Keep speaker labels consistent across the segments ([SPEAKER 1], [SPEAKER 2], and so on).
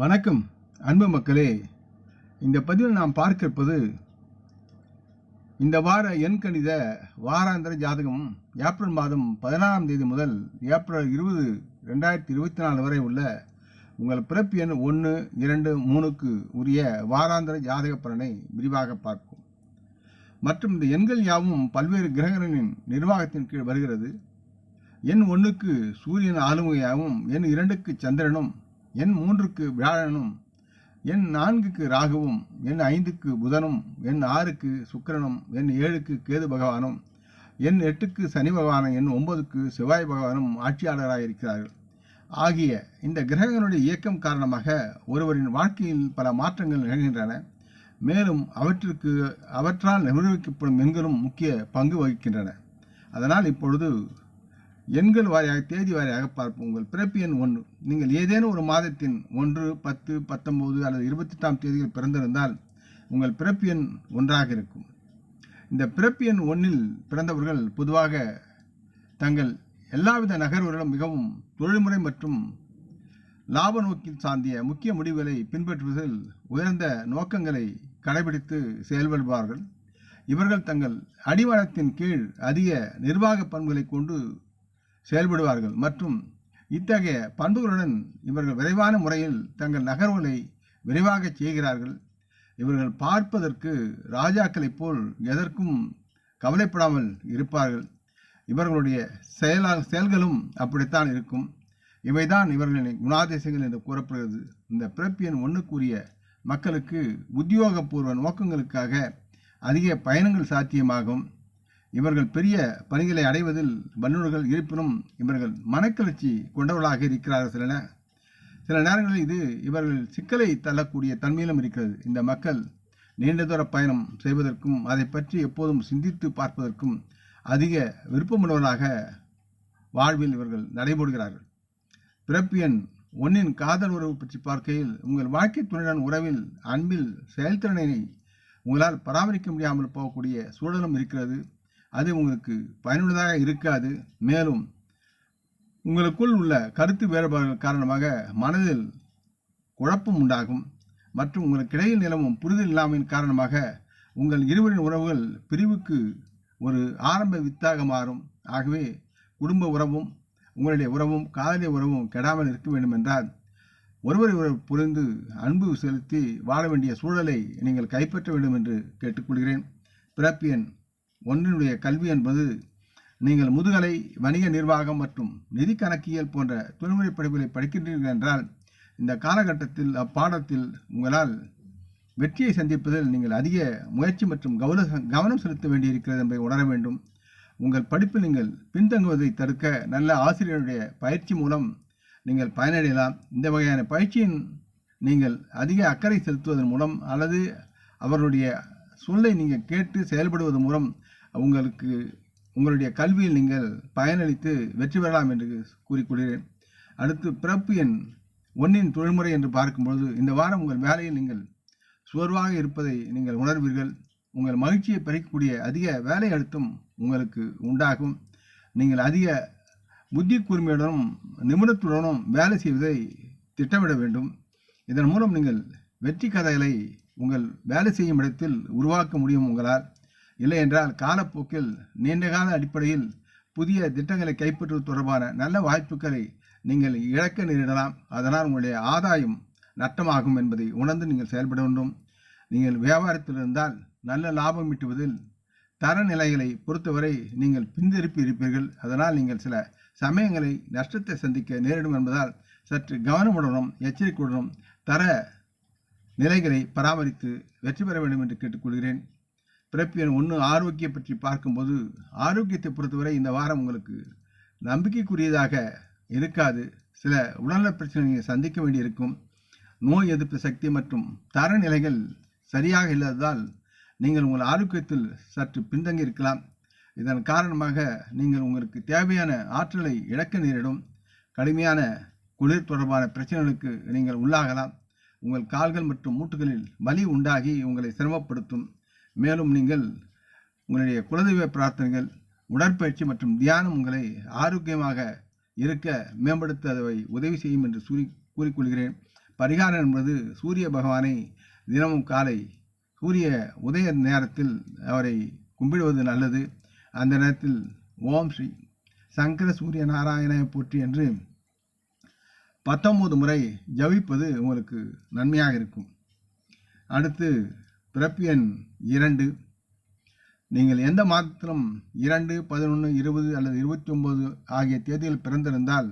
[SPEAKER 1] வணக்கம் அன்பு மக்களே. இந்த பதிவில் நாம் பார்க்க இருப்பது இந்த வார எண்கணித வாராந்திர ஜாதகம் ஏப்ரல் மாதம் பதினாறாம் தேதி முதல் ஏப்ரல் இருபது ரெண்டாயிரத்தி இருபத்தி நாலு வரை உள்ள உங்கள் பிறப்பு எண் ஒன்று இரண்டு மூணுக்கு உரிய வாராந்திர ஜாதக பலனை விரிவாக பார்ப்போம். மற்றும் இந்த எண்கள் யாவும் பல்வேறு கிரகங்களின் நிர்வாகத்தின் கீழ் வருகிறது. எண் ஒன்றுக்கு சூரியன் ஆளுமையாகவும் எண் இரண்டுக்கு சந்திரனும் எண் மூன்றுக்கு வியாழனும் எண் நான்குக்கு ராகுவும் எண் ஐந்துக்கு புதனும் எண் ஆறுக்கு சுக்கிரனும் எண் ஏழுக்கு கேது பகவானும் எண் எட்டுக்கு சனி பகவானும் எண் ஒன்பதுக்கு செவ்வாய் பகவானும் ஆட்சியாளராக இருக்கிறார்கள் ஆகிய இந்த கிரகங்களுடைய இயக்கம் காரணமாக ஒருவரின் வாழ்க்கையில் பல மாற்றங்கள் நிகழ்கின்றன. மேலும் அவற்றிற்கு அவற்றால் நிர்வகிக்கப்படும் எண்களும் முக்கிய பங்கு வகிக்கின்றன. அதனால் இப்பொழுது எண்கள் வாரியாக தேதி வாரியாக பார்ப்போம். உங்கள் பிறப்பு எண் ஒன்று. நீங்கள் ஏதேனும் ஒரு மாதத்தின் ஒன்று பத்து பத்தொம்போது அல்லது இருபத்தெட்டாம் தேதியில் பிறந்திருந்தால் உங்கள் பிறப்பு எண் ஒன்றாக இருக்கும். இந்த பிறப்பு எண் ஒன்றில் பிறந்தவர்கள் பொதுவாக தங்கள் எல்லாவித நகர்வுகளும் மிகவும் தொழில்முறை மற்றும் லாப நோக்கில் சார்ந்திய முக்கிய முடிவுகளை பின்பற்றுவதில் உயர்ந்த நோக்கங்களை கடைபிடித்து செயல்படுவார்கள். இவர்கள் தங்கள் அடிவாரத்தின் கீழ் அதிக நிர்வாக பண்புகளை கொண்டு செயல்படுவார்கள். மற்றும் இத்தகைய பண்புகளுடன் இவர்கள் விரைவான முறையில் தங்கள் நகர்வுகளை விரைவாக செய்கிறார்கள். இவர்கள் பார்ப்பதற்கு ராஜாக்களைப் போல் எதற்கும் கவலைப்படாமல் இருப்பார்கள். இவர்களுடைய செயலா செயல்களும் அப்படித்தான் இருக்கும். இவைதான் இவர்களின் குணாதிசயங்கள் என்று கூறப்படுகிறது. இந்த பிறப்பியன் ஒன்றுக்குரிய மக்களுக்கு உத்தியோகபூர்வ நோக்கங்களுக்காக அதிக பயணங்கள் சாத்தியமாகும். இவர்கள் பெரிய பணிகளை அடைவதில் வல்லுநர்கள் இருப்பினும் இவர்கள் மனக்கிளர்ச்சி கொண்டவர்களாக இருக்கிறார்கள் சில சில நேரங்களில் இது இவர்கள் சிக்கலை தள்ளக்கூடிய தன்மையிலும் இருக்கிறது. இந்த மக்கள் நீண்ட தூர பயணம் செய்வதற்கும் அதை பற்றி எப்போதும் சிந்தித்து பார்ப்பதற்கும் அதிக விருப்பமுள்ளவர்களாக வாழ்வில் இவர்கள் நடைபெறுகிறார்கள். பிறப்பு எண் ஒன்னின் காதல் உறவு பற்றி பார்க்கையில் உங்கள் வாழ்க்கை துணையுடன் உறவில் அன்பில் செயல்திறனை உங்களால் பராமரிக்க முடியாமல் போகக்கூடிய சூழலும் இருக்கிறது. அது உங்களுக்கு பயனுள்ளதாக இருக்காது. மேலும் உங்களுக்குள் உள்ள கருத்து வேறுபாடுகள் காரணமாக மனதில் குழப்பம் உண்டாகும். மற்றும் உங்களுக்கு இடையில் நிலவும் புரிதல் இல்லாமையின் காரணமாக உங்கள் இருவரின் உறவுகள் பிரிவுக்கு ஒரு ஆரம்ப வித்தாக மாறும். ஆகவே குடும்ப உறவும் உங்களுடைய உறவும் காதலிய உறவும் கெடாமல் இருக்க வேண்டும் என்றால் ஒருவரை ஒருவர் புரிந்து அன்பு செலுத்தி வாழ வேண்டிய சூழலை நீங்கள் கைப்பற்ற வேண்டும் என்று கேட்டுக்கொள்கிறேன். பிறப்பியன் ஒன்றினுடைய கல்வி என்பது நீங்கள் முதுகலை வணிக நிர்வாகம் மற்றும் நிதி கணக்கியல் போன்ற தொழில்முறை படிப்புகளை படிக்கின்றீர்கள் என்றால் இந்த காலகட்டத்தில் அப்பாடத்தில் உங்களால் வெற்றியை சந்திப்பதில் நீங்கள் அதிக முயற்சி மற்றும் கவன கவனம் செலுத்த வேண்டியிருக்கிறது என்பதை உணர வேண்டும். உங்கள் படிப்பில் நீங்கள் பின்தங்குவதை தடுக்க நல்ல ஆசிரியருடைய பயிற்சி மூலம் நீங்கள் பயனடையலாம். இந்த வகையான பயிற்சியின் நீங்கள் அதிக அக்கறை செலுத்துவதன் மூலம் அல்லது அவருடைய சொல்லை நீங்கள் கேட்டு செயல்படுவதன் மூலம் உங்களுக்கு உங்களுடைய கல்வியில் நீங்கள் பயனளித்து வெற்றி பெறலாம் என்று கூறிக்கொள்கிறேன். அடுத்து பிறப்பு எண் ஒன்றின் தொழில்முறை என்று பார்க்கும்பொழுது இந்த வாரம் உங்கள் வேலையில் நீங்கள் சோர்வாக இருப்பதை நீங்கள் உணர்வீர்கள். உங்கள் மகிழ்ச்சியை பறிக்கக்கூடிய அதிக வேலை அழுத்தம் உங்களுக்கு உண்டாகும். நீங்கள் அதிக புத்தி கூர்மையுடனும் நிபுணத்துடனும் வேலை செய்வதை திட்டமிட வேண்டும். இதன் மூலம் நீங்கள் வெற்றி கதைகளை உங்கள் வேலை செய்யும் இடத்தில் உருவாக்க முடியும் உங்களால். இல்லை என்றால் காலப்போக்கில் நீண்டகால அடிப்படையில் புதிய திட்டங்களை கைப்பற்றுவது தொடர்பான நல்ல வாய்ப்புகளை நீங்கள் இழக்க நேரிடலாம். அதனால் உங்களுடைய ஆதாயம் நட்டமாகும் என்பதை உணர்ந்து நீங்கள் செயல்பட வேண்டும். நீங்கள் வியாபாரத்தில் இருந்தால் நல்ல லாபம் ஈட்டுவதில் தரநிலைகளை பொறுத்தவரை நீங்கள் பின்திருப்பி இருப்பீர்கள். அதனால் நீங்கள் சில சமயங்களை நஷ்டத்தை சந்திக்க நேரிடும் என்பதால் சற்று கவனமுடனும் எச்சரிக்கையுடனும் தர நிலைகளை பராமரித்து வெற்றி பெற வேண்டும் என்று கேட்டுக்கொள்கிறேன். பிறப்பு எண் ஒன்று ஆரோக்கியம் பற்றி பார்க்கும்போது ஆரோக்கியத்தை பொறுத்தவரை இந்த வாரம் உங்களுக்கு நம்பிக்கைக்குரியதாக இருக்காது. சில உடல்நல பிரச்சனைகளை சந்திக்க வேண்டியிருக்கும். நோய் எதிர்ப்பு சக்தி மற்றும் தரநிலைகள் சரியாக இல்லாததால் நீங்கள் உங்கள் ஆரோக்கியத்தில் சற்று பின்தங்கி இருக்கலாம். இதன் காரணமாக நீங்கள் உங்களுக்கு தேவையான ஆற்றலை இழக்க நேரிடும். கடுமையான குளிர் தொடர்பான பிரச்சனைகளுக்கு நீங்கள் உள்ளாகலாம். உங்கள் கால்கள் மற்றும் மூட்டுகளில் வலி உண்டாகி உங்களை சிரமப்படுத்தும். மேலும் நீங்கள் உங்களுடைய குலதெய்வ பிரார்த்தனைகள் உடற்பயிற்சி மற்றும் தியானம் உங்களை ஆரோக்கியமாக இருக்க மேம்படுத்த அதை உதவி செய்யும் என்று கூறி கூறிக்கொள்கிறேன். பரிகாரம் என்பது சூரிய பகவானை தினமும் காலை சூரிய உதய நேரத்தில் அவரை கும்பிடுவது நல்லது. அந்த நேரத்தில் ஓம் ஸ்ரீ சங்கர சூரிய நாராயண போற்றி என்று பத்தொம்போது முறை ஜவிப்பது உங்களுக்கு நன்மையாக இருக்கும். அடுத்து பிறப்பு எண் இரண்டு. நீங்கள் எந்த மாதத்திலும் இரண்டு பதினொன்று இருபது அல்லது இருபத்தி ஒன்பது ஆகிய தேதியில் பிறந்திருந்தால்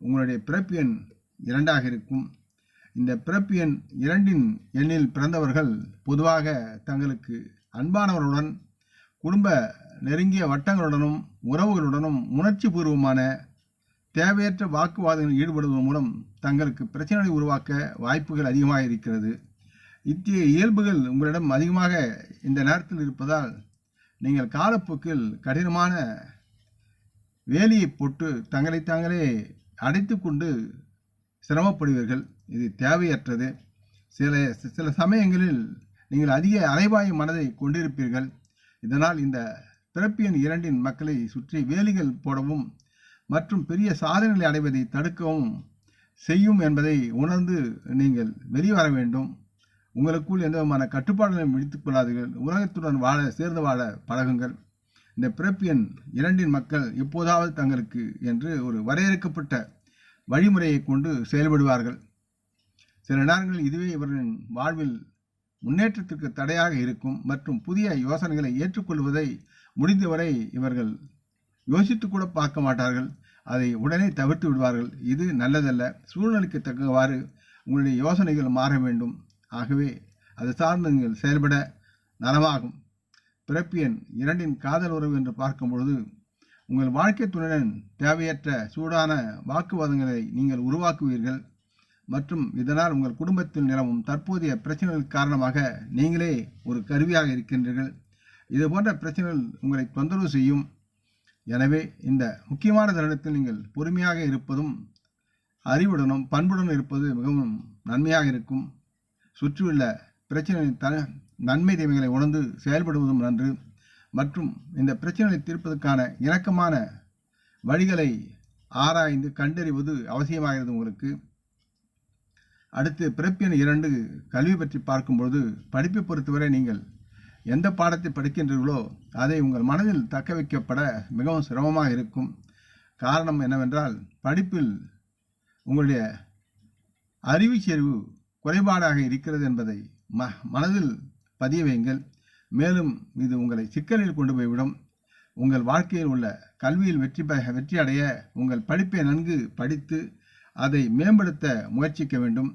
[SPEAKER 1] உங்களுடைய பிறப்பு எண் இரண்டாக இருக்கும். இந்த பிறப்பு எண் இரண்டின் எண்ணில் பிறந்தவர்கள் பொதுவாக தங்களுக்கு அன்பானவர்களுடன் குடும்ப நெருங்கிய வட்டங்களுடனும் உறவுகளுடனும் உணர்ச்சி பூர்வமான தேவையற்ற வாக்குவாதங்களில் ஈடுபடுவதன் மூலம் தங்களுக்கு பிரச்சனைகளை உருவாக்க வாய்ப்புகள் அதிகமாக இருக்கிறது இத்தகைய இயல்புகள் உங்களிடம் அதிகமாக இந்த நேரத்தில் இருப்பதால் நீங்கள் காலப்போக்கில் கடினமான வேலியை போட்டு தங்களை தாங்களே அடைத்து கொண்டு சிரமப்படுவீர்கள். இது தேவையற்றது. சில சில சமயங்களில் நீங்கள் அதிக அலைவாய் மனதை கொண்டிருப்பீர்கள். இதனால் இந்த பிறப்பியன் இரண்டின் மக்களை சுற்றி வேலிகள் போடவும் மற்றும் பெரிய சாதனைகளை அடைவதை தடுக்கவும் செய்யும் என்பதை உணர்ந்து நீங்கள் வெளிவர வேண்டும். உங்களுக்குள் எந்த விதமான கட்டுப்பாடுகளையும் விழித்துக் கொள்ளாதீர்கள். உலகத்துடன் வாழ சேர்ந்து வாழ பழகுங்கள். இந்த பிறப்பியன் இரண்டின் மக்கள் எப்போதாவது தங்களுக்கு என்று ஒரு வரையறுக்கப்பட்ட வழிமுறையை கொண்டு செயல்படுவார்கள். சில நேரங்களில் இதுவே இவர்களின் வாழ்வில் முன்னேற்றத்திற்கு தடையாக இருக்கும் மற்றும் புதிய யோசனைகளை ஏற்றுக்கொள்வதை முடிந்தவரை இவர்கள் யோசித்து கூட பார்க்க மாட்டார்கள். அதை உடனே தவிர்த்து விடுவார்கள். இது நல்லதல்ல. சூழ்நிலைக்கு தக்கவாறு உங்களுடைய யோசனைகள் மாற வேண்டும். ஆகவே அது சார்ந்து நீங்கள் செயல்பட நலவாகும். பிறப்பியன் இரண்டின் காதல் உறவு என்று பார்க்கும் பொழுது உங்கள் வாழ்க்கை துணையுடன் தேவையற்ற சூடான வாக்குவாதங்களை நீங்கள் உருவாக்குவீர்கள் மற்றும் இதனால் உங்கள் குடும்பத்தில் நிலவும் தற்போதைய பிரச்சனைகள் காரணமாக நீங்களே ஒரு கருவியாக இருக்கின்றீர்கள். இது போன்ற பிரச்சனைகள் உங்களை தொந்தரவு செய்யும். எனவே இந்த முக்கியமான தருணத்தில் நீங்கள் பொறுமையாக இருப்பதும் அறிவுடனும் பண்புடனும் இருப்பது மிகவும் நன்மையாக இருக்கும். சுற்றியுள்ள பிரச்சனைகளின் த நன்மை தேவைகளை உணர்ந்து செயல்படுவதும் நன்று. மற்றும் இந்த பிரச்சனைகளை தீர்ப்பதற்கான இணக்கமான வழிகளை ஆராய்ந்து கண்டறிவது அவசியமாகிறது உங்களுக்கு. அடுத்து பிறப்பியன் இரண்டு கல்வி பற்றி பார்க்கும்பொழுது படிப்பை பொறுத்தவரை நீங்கள் எந்த பாடத்தை படிக்கின்றீர்களோ அதை உங்கள் மனதில் தக்க வைக்கப்பட மிகவும் சிரமமாக இருக்கும். காரணம் என்னவென்றால் படிப்பில் உங்களுடைய அறிவு செறிவு குறைபாடாக இருக்கிறது என்பதை ம மனதில் பதிய வையுங்கள். மேலும் இது உங்களை சிக்கலில் கொண்டு போய்விடும். உங்கள் வாழ்க்கையில் உள்ள கல்வியில் வெற்றி பெ வெற்றி அடைய உங்கள் படிப்பை நன்கு படித்து அதை மேம்படுத்த முயற்சிக்க வேண்டும்.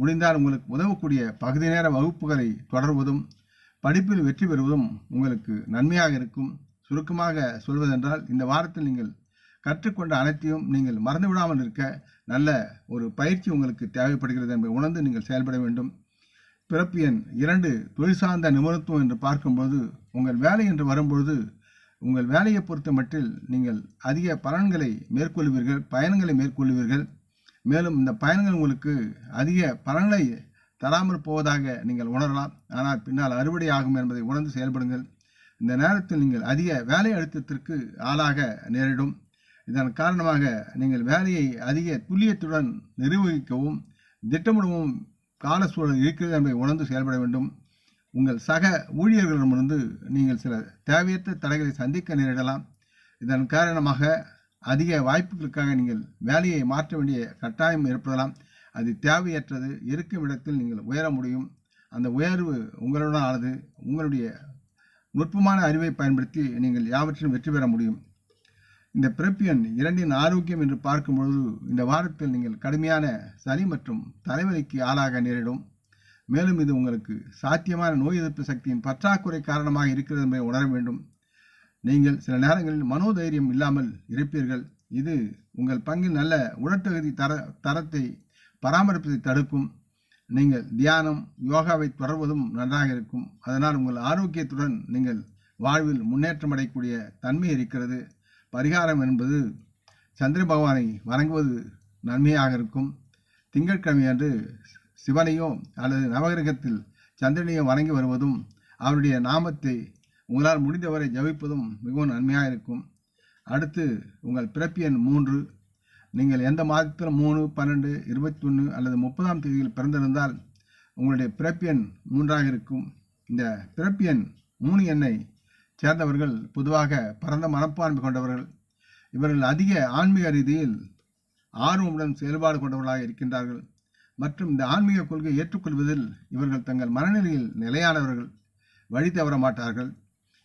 [SPEAKER 1] முடிந்தால் உங்களுக்கு உதவக்கூடிய பகுதி நேர வகுப்புகளை தொடர்வதும் படிப்பில் வெற்றி பெறுவதும் உங்களுக்கு நன்மையாக இருக்கும். சுருக்கமாக சொல்வதென்றால் இந்த வாரத்தில் நீங்கள் கற்றுக்கொண்ட அனைத்தையும் நீங்கள் மறந்து விடாமல் இருக்க நல்ல ஒரு பயிற்சி உங்களுக்கு தேவைப்படுகிறது என்பதை உணர்ந்து நீங்கள் செயல்பட வேண்டும். பிறப்பு எண் இரண்டு தொழில் சார்ந்த நிபுணத்துவம் என்று பார்க்கும்போது உங்கள் வேலை என்று வரும்பொழுது உங்கள் வேலையை பொறுத்த மட்டில் நீங்கள் அதிக பலன்களை மேற்கொள்வீர்கள் பயணங்களை மேற்கொள்வீர்கள். மேலும் இந்த பயணங்கள் உங்களுக்கு அதிக பலன்களை தராமல் போவதாக நீங்கள் உணரலாம். ஆனால் பின்னால் அறுவடை ஆகும் என்பதை உணர்ந்து செயல்படுங்கள். இந்த நேரத்தில் நீங்கள் அதிக வேலை அழுத்தத்திற்கு ஆளாக நேரிடும். இதன் காரணமாக நீங்கள் வேலையை அதிக துல்லியத்துடன் நிர்வகிக்கவும் திட்டமிடவும் கால சூழல் இருக்கிறது என்பதை உணர்ந்து செயல்பட வேண்டும். உங்கள் சக ஊழியர்களிடமிருந்து நீங்கள் சில தேவையற்ற தடைகளை சந்திக்க நேரிடலாம். இதன் காரணமாக அதிக வாய்ப்புகளுக்காக நீங்கள் வேலையை மாற்ற வேண்டிய கட்டாயம் ஏற்படலாம். அது தேவையற்றது. இருக்கும் இடத்தில் நீங்கள் உயர முடியும். அந்த உயர்வு உங்களுடன் ஆனது உங்களுடைய நுட்பமான அறிவை பயன்படுத்தி நீங்கள் யாவற்றிலும் வெற்றி பெற முடியும். இந்த பிறப்பியன் இரண்டின் ஆரோக்கியம் என்று பார்க்கும்பொழுது இந்த வாரத்தில் நீங்கள் கடுமையான சளி மற்றும் தலைவலிக்கு ஆளாக நேரிடும். மேலும் இது உங்களுக்கு சாத்தியமான நோய் எதிர்ப்பு சக்தியின் பற்றாக்குறை காரணமாக இருக்கிறது என்பதை உணர வேண்டும். நீங்கள் சில நேரங்களில் மனோதைரியம் இல்லாமல் இருப்பீர்கள். இது உங்கள் பங்கில் நல்ல உடற்தகுதி தர தரத்தை பராமரிப்பதை தடுக்கும். நீங்கள் தியானம் யோகாவை தொடர்வதும் நன்றாக இருக்கும். அதனால் உங்கள் ஆரோக்கியத்துடன் நீங்கள் வாழ்வில் முன்னேற்றம் அடையக்கூடிய தன்மை இருக்கிறது. பரிகாரம் என்பது சந்திர பகவானை வணங்குவது நன்மையாக இருக்கும். திங்கட்கிழமை அன்று சிவனையோ அல்லது நவகிரகத்தில் சந்திரனையோ வணங்கி வருவதும் அவருடைய நாமத்தை உங்களால் முடிந்தவரை ஜபிப்பதும் மிகவும் நன்மையாக இருக்கும். அடுத்து உங்கள் பிறப்பு எண் மூன்று. நீங்கள் எந்த மாதத்தில் மூணு பன்னெண்டு இருபத்தி ஒன்று அல்லது முப்பதாம் தேதியில் பிறந்திருந்தால் உங்களுடைய பிறப்பு எண் மூன்றாக இருக்கும். இந்த பிறப்பு எண் மூணு எண்ணை சேர்ந்தவர்கள் பொதுவாக பரந்த மனப்பான்மை கொண்டவர்கள். இவர்கள் அதிக ஆன்மீக ரீதியில் ஆர்வமுடன் செயல்பாடு கொண்டவர்களாக இருக்கின்றார்கள். மற்றும் இந்த ஆன்மீக கொள்கையை ஏற்றுக்கொள்வதில் இவர்கள் தங்கள் மனநிலையில் நிலையானவர்கள் வழி தவற மாட்டார்கள்.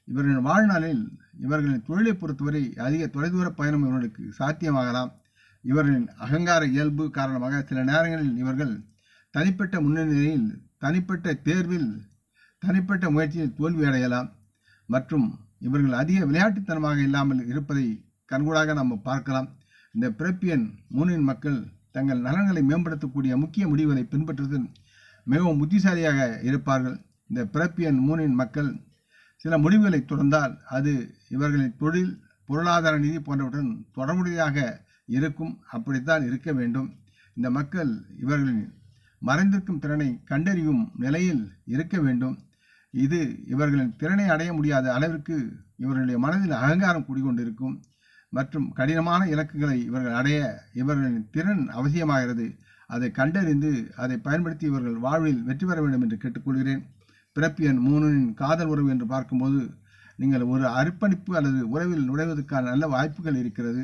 [SPEAKER 1] இவர்களின் வாழ்நாளில் இவர்களின் தொழிலை பொறுத்தவரை அதிக தொலைதூர பயணம் இவர்களுக்கு சாத்தியமாகலாம். இவர்களின் அகங்கார இயல்பு காரணமாக சில நேரங்களில் இவர்கள் தனிப்பட்ட முன்னணியில் தனிப்பட்ட தேர்வில் தனிப்பட்ட முயற்சியில் தோல்வி அடையலாம் மற்றும் இவர்கள் அதிக விளையாட்டுத்தனமாக இல்லாமல் இருப்பதை கண்கூடாக நாம் பார்க்கலாம். இந்த பிரப்பியன் மூனின் மக்கள் தங்கள் நலன்களை மேம்படுத்தக்கூடிய முக்கிய முடிவுகளை பின்பற்றுவதில் மிகவும் புத்திசாலியாக இருப்பார்கள். இந்த பிரப்பியன் மூனின் மக்கள் சில முடிவுகளை தொடர்ந்தால் அது இவர்களின் தொழில் பொருளாதார நிதி போன்றவற்றுடன் தொடர்புடையதாக இருக்கும். அப்படித்தான் இருக்க வேண்டும். இந்த மக்கள் இவர்களின் மறைந்திருக்கும் திறனை கண்டறியும் நிலையில் இருக்க வேண்டும். இது இவர்களின் திறனை அடைய முடியாத அளவிற்கு இவர்களுடைய மனதில் அகங்காரம் குடிகொண்டிருக்கும் மற்றும் கடினமான இலக்குகளை இவர்கள் அடைய இவர்களின் திறன் அவசியமாகிறது. அதை கண்டறிந்து அதை பயன்படுத்தி இவர்கள் வாழ்வில் வெற்றி பெற வேண்டும் என்று கேட்டுக்கொள்கிறேன். பிறப்பியன் மூணின் காதல் உறவு என்று பார்க்கும்போது நீங்கள் ஒரு அர்ப்பணிப்பு அல்லது உறவில் நுழைவதற்கான நல்ல வாய்ப்புகள் இருக்கிறது.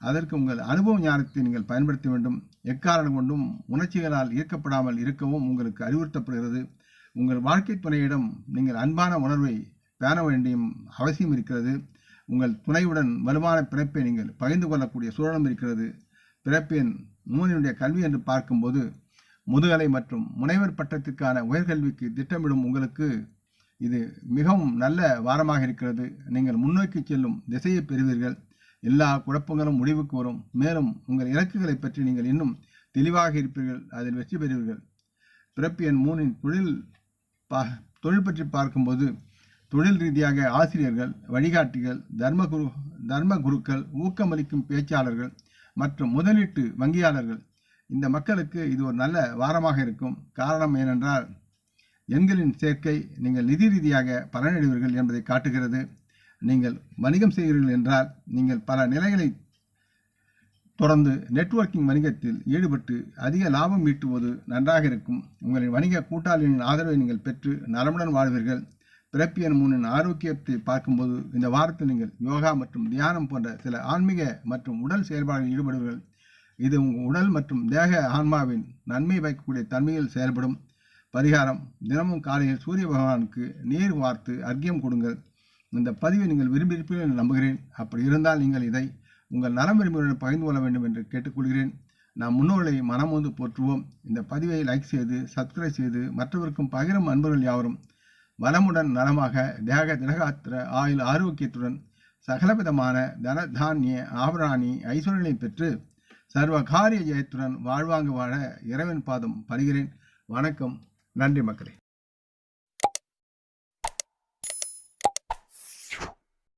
[SPEAKER 1] அதற்கு உங்கள் அனுபவ ஞானத்தை நீங்கள் பயன்படுத்த வேண்டும். எக்காரணம் கொண்டும் உணர்ச்சிகளால் ஈர்க்கப்படாமல் இருக்கவும் உங்களுக்கு அறிவுறுத்தப்படுகிறது. உங்கள் வாழ்க்கை துணையிடம் நீங்கள் அன்பான உணர்வை பேண வேண்டியும் அவசியம் இருக்கிறது. உங்கள் துணையுடன் வலுவான பிறப்பை நீங்கள் பகிர்ந்து கொள்ளக்கூடிய சூழலும் இருக்கிறது. பிறப்பின் மூனினுடைய கல்வி என்று பார்க்கும்போது முதுகலை மற்றும் முனைவர் பட்டத்திற்கான உயர்கல்விக்கு திட்டமிடும் உங்களுக்கு இது மிகவும் நல்ல வாரமாக இருக்கிறது. நீங்கள் முன்னோக்கி செல்லும் திசையை பெறுவீர்கள். எல்லா குழப்பங்களும் முடிவுக்கு வரும். மேலும் உங்கள் இலக்குகளை பற்றி நீங்கள் இன்னும் தெளிவாக இருப்பீர்கள். அதில் வெற்றி பெறுவீர்கள். பிறப்பு எண் மூணின் தொழில் பா தொழில் பற்றி பார்க்கும்போது தொழில் ரீதியாக ஆசிரியர்கள் வழிகாட்டிகள் தர்மகுரு தர்ம குருக்கள் ஊக்கமளிக்கும் பேச்சாளர்கள் மற்றும் முதலீட்டு வங்கியாளர்கள். இந்த மக்களுக்கு இது ஒரு நல்ல வாரமாக இருக்கும். காரணம் ஏனென்றால் எண்களின் சேர்க்கை நீங்கள் நிதி ரீதியாக பலனடைவீர்கள் என்பதை காட்டுகிறது. நீங்கள் வணிகம் செய்கிறீர்கள் என்றால் நீங்கள் பல நிலைகளை தொடர்ந்து நெட்வொர்க்கிங் வணிகத்தில் ஈடுபட்டு அதிக லாபம் ஈட்டுவது நன்றாக இருக்கும். உங்களின் வணிக கூட்டாளிகளின் ஆதரவை நீங்கள் பெற்று நலமுடன் வாழ்வீர்கள். பிறப்பியன் மூணின் ஆரோக்கியத்தை பார்க்கும்போது இந்த வாரத்தில் நீங்கள் யோகா மற்றும் தியானம் போன்ற சில ஆன்மீக மற்றும் உடல் செயல்பாடுகளில் ஈடுபடுவீர்கள். இது உங்கள் உடல் மற்றும் தேக ஆன்மாவின் நன்மை வைக்கக்கூடிய தன்மையில் செயல்படும். பரிகாரம் தினமும் காலையில் சூரிய பகவானுக்கு நீர் வார்த்து அர்க்கியம் கொடுங்கள். இந்த பதிவை நீங்கள் விரும்பியிருப்பீர்கள் என்று நம்புகிறேன். அப்படி இருந்தால் நீங்கள் இதை உங்கள் நலம் விரும்பிகளுடன் பகிர்ந்து கொள்ள வேண்டும் என்று கேட்டுக்கொள்கிறேன். நாம் முன்னோர்களை மனம் வந்து போற்றுவோம். இந்த பதிவை லைக் செய்து சப்ஸ்கிரைப் செய்து மற்றவருக்கும் பகிரும் அன்பர்கள் யாவரும் வளமுடன் நலமாக தேக திலகாத்திர ஆயுள் ஆரோக்கியத்துடன் சகலவிதமான தன தானிய ஆபராணி ஐஸ்வர்யங்களை பெற்று சர்வ காரிய ஜெயத்துடன் வாழ்வாங்க வாழ இறைவன் பாதம் பணிகிறேன். வணக்கம். நன்றி மக்களே.